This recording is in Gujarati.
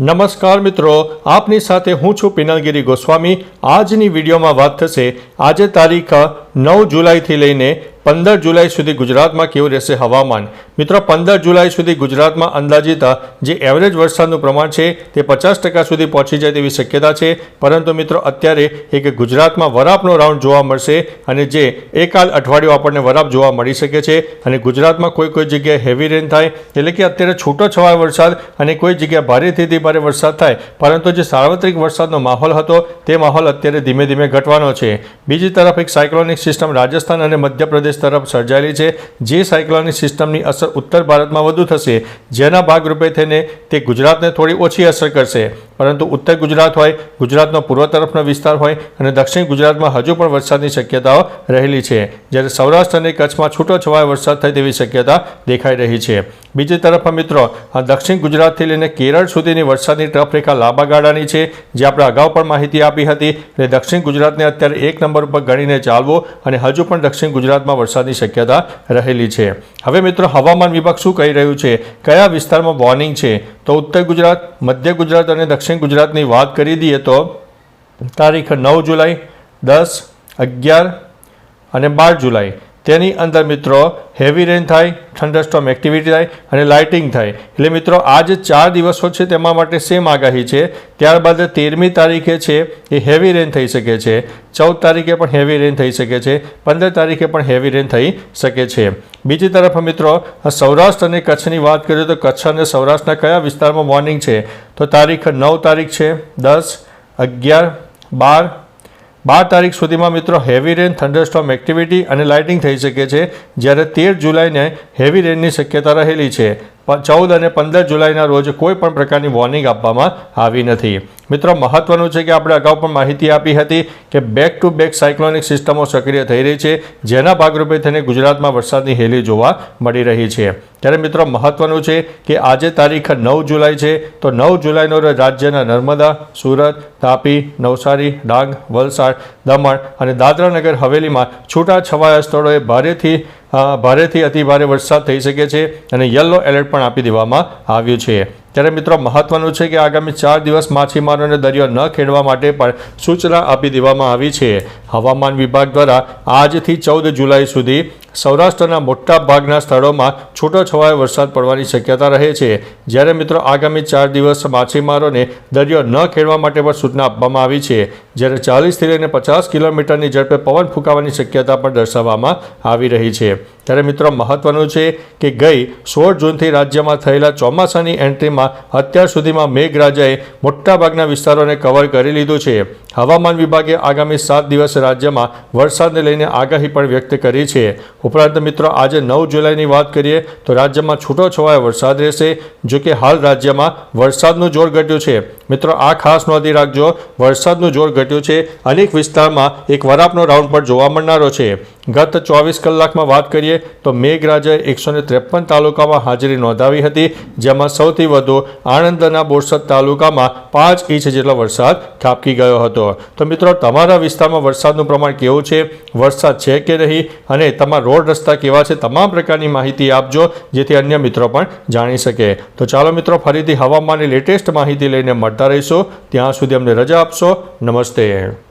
નમસ્કાર મિત્રો, આપની સાથે હું છું પિનલગીરી ગોસ્વામી. આજની વિડીયોમાં વાત થશે, આજે તારીખ નવ જુલાઈથી લઈને પંદર જુલાઈ સુધી ગુજરાતમાં કેવું રહેશે હવામાન? મિત્રો, પંદર જુલાઈ સુધી ગુજરાતમાં અંદાજિત જે એવરેજ વરસાદનું પ્રમાણ છે, તે પચાસ ટકા સુધી પહોંચી જાય તેવી શક્યતા છે. પરંતુ મિત્રો, અત્યારે એક ગુજરાતમાં વરાપનો રાઉન્ડ જોવા મળશે અને જે એકાદ અઠવાડિયું આપણને વરાપ જોવા મળી શકે છે અને ગુજરાતમાં કોઈ કોઈ જગ્યાએ હેવી રેન થાય, એટલે કે અત્યારે છૂટો છવાય વરસાદ અને કોઈ જગ્યાએ ભારેથી અતિ ભારે વરસાદ થાય, પરંતુ જે સાર્વત્રિક વરસાદનો માહોલ હતો, તે માહોલ અત્યારે ધીમે ધીમે ઘટવાનો છે. બીજી તરફ એક સાયક્લોનિક સિસ્ટમ રાજસ્થાન અને મધ્યપ્રદેશ તરફ સર્જાયેલી છે. જે સાયક્લોનિક સિસ્ટમની અસર ઉત્તર ભારતમાં વધુ થશે, જેના ભાગરૂપે થઈને તે ગુજરાતને થોડી ઓછી અસર કરશે. પરંતુ ઉત્તર ગુજરાત હોય, ગુજરાતનો પૂર્વ તરફનો વિસ્તાર હોય અને દક્ષિણ ગુજરાતમાં હજુ પણ વરસાદની શક્યતાઓ રહેલી છે. જ્યારે સૌરાષ્ટ્ર અને કચ્છમાં છૂટો છવાયો વરસાદ થાય તેવી શક્યતા દેખાઈ રહી છે. બીજી તરફ મિત્રો, આ દક્ષિણ ગુજરાતથી લઈને કેરળ સુધીની વરસાદની ટફ રેખા લાંબા ગાળાની છે, જે આપણે અગાઉ પણ માહિતી આપી હતી. એટલે દક્ષિણ ગુજરાતને અત્યારે એક નંબર પર ગણીને ચાલવો અને હજુ પણ દક્ષિણ ગુજરાતમાં વરસાદની શક્યતા રહેલી છે. હવે મિત્રો, હવામાન વિભાગ શું કહી રહ્યું છે? કયા વિસ્તારમાં વોર્નિંગ છે? તો ઉત્તર ગુજરાત, મધ્ય ગુજરાત અને દક્ષિણ ગુજરાતની વાત કરી દઈએ તો તારીખ નવ જુલાઈ, દસ, અગિયાર અને બાર જુલાઈ. તેની અંદર મિત્રો હેવી રેન થાય થંડરસ્ટોમ એક્ટિવિટી થાય અને લાઇટિંગ થાય. એટલે મિત્રો આ જે ચાર દિવસો છે તેમાં માટે સેમ આગાહી છે. ત્યારબાદ તેરમી તારીખે છે એ હેવી રેન થઈ શકે છે. ચૌદ તારીખે પણ હેવી રેન થઈ શકે છે. પંદર તારીખે પણ હેવી રેન થઈ શકે છે. બીજી તરફ મિત્રો સૌરાષ્ટ્ર અને કચ્છની વાત કરીએ તો કચ્છ અને સૌરાષ્ટ્રના કયા વિસ્તારમાં મોર્નિંગ છે? તો તારીખ નવ તારીખ છે, દસ, અગિયાર, બાર બાર તારીખ સુધીમાં મિત્રો હેવી રેન થંડરસ્ટોમ એક્ટિવિટી અને લાઇટિંગ થઈ શકે છે, જ્યારે તેર જુલાઈને હેવી રેનની શક્યતા રહેલી છે. ચૌદ અને પંદર જુલાઈના રોજ કોઈ પણ પ્રકારની વોર્નિંગ આપવામાં આવી નથી. મિત્રો, મહત્વનું છે કે આપણે અગાઉ પણ માહિતી આપી હતી કે બેક ટુ બેક સાયક્લોનિક સિસ્ટમો સક્રિય થઈ રહી છે, જેના ભાગરૂપે થઈને ગુજરાતમાં વરસાદની હેલી જોવા મળી રહી છે. ત્યારે મિત્રો, મહત્વનું છે કે આજે તારીખ નવ જુલાઈ છે, તો નવ જુલાઈનો રાજ્યના નર્મદા, સુરત, તાપી, નવસારી, ડાંગ, વલસાડ, દમણ અને દાદરાનગર હવેલીમાં છૂટાછવાયા સ્થળોએ ભારેથી ભારેથી અતિ ભારે વરસાદ થઈ શકે છે અને યલો એલર્ટ પણ આપી દેવામાં આવ્યું છે. ત્યારે મિત્રો, મહત્વનું છે કે આગામી ચાર દિવસ માછીમારોને દરિયો ન ખેડવા માટે પણ સૂચના આપી દેવામાં આવી છે. હવામાન વિભાગ દ્વારા આજથી ચૌદ જુલાઈ સુધી સૌરાષ્ટ્રના મોટા ભાગના સ્થળોમાં છૂટોછવાયો વરસાદ પડવાની શક્યતા રહે છે. જ્યારે મિત્રો આગામી ચાર દિવસ માછીમારોને દરિયો ન ખેડવા માટે પણ સૂચના આપવામાં આવી છે. જ્યારે ચાલીસથી લઈને પચાસ કિલોમીટરની ઝડપે પવન ફૂંકાવાની શક્યતા પણ દર્શાવવામાં આવી રહી છે. ત્યારે મિત્રો મહત્વનું છે કે ગઈ સોળ જૂનથી રાજ્યમાં થયેલા ચોમાસાની એન્ટ્રીમાં અત્યાર સુધીમાં મેઘરાજાએ મોટાભાગના વિસ્તારોને કવર કરી લીધું છે. હવામાન વિભાગે આગામી સાત દિવસ રાજ્યમાં વરસાદને લઈને આગાહી પણ વ્યક્ત કરી છે. ઉપરાંત મિત્રો, આજે નવ જુલાઈની વાત કરીએ તો રાજ્યમાં છૂટો છવાયો વરસાદ રહેશે, જો કે હાલ રાજ્યમાં વરસાદનું જોર ઘટ્યું છે. મિત્રો, આ ખાસ નોંધી રાખજો, વરસાદનું જોર ઘટ્યું છે. અનેક વિસ્તારમાં એક વરાપનો રાઉન્ડ પણ જોવા મળનારો છે. ગત ચોવીસ કલાકમાં વાત કરીએ તો મેઘરાજાએ એકસો ને ત્રેપન તાલુકામાં હાજરી નોંધાવી હતી, જેમાં સૌથી વધુ આણંદના બોરસદ તાલુકામાં પાંચ ઇંચ જેટલો વરસાદ ખાબકી ગયો હતો. તો મિત્રો, તમારા વિસ્તારમાં વરસાદનું પ્રમાણ કેવું છે? વરસાદ છે કે નહીં? અને તમારા રોડ રસ્તા કેવા છે? તમામ પ્રકારની માહિતી આપજો, જેથી અન્ય મિત્રો પણ જાણી શકે. તો ચાલો મિત્રો, ફરીથી હવામાનની લેટેસ્ટ માહિતી લઈને મળતા રહીશું. ત્યાં સુધી અમને રજા આપશો. નમસ્તે.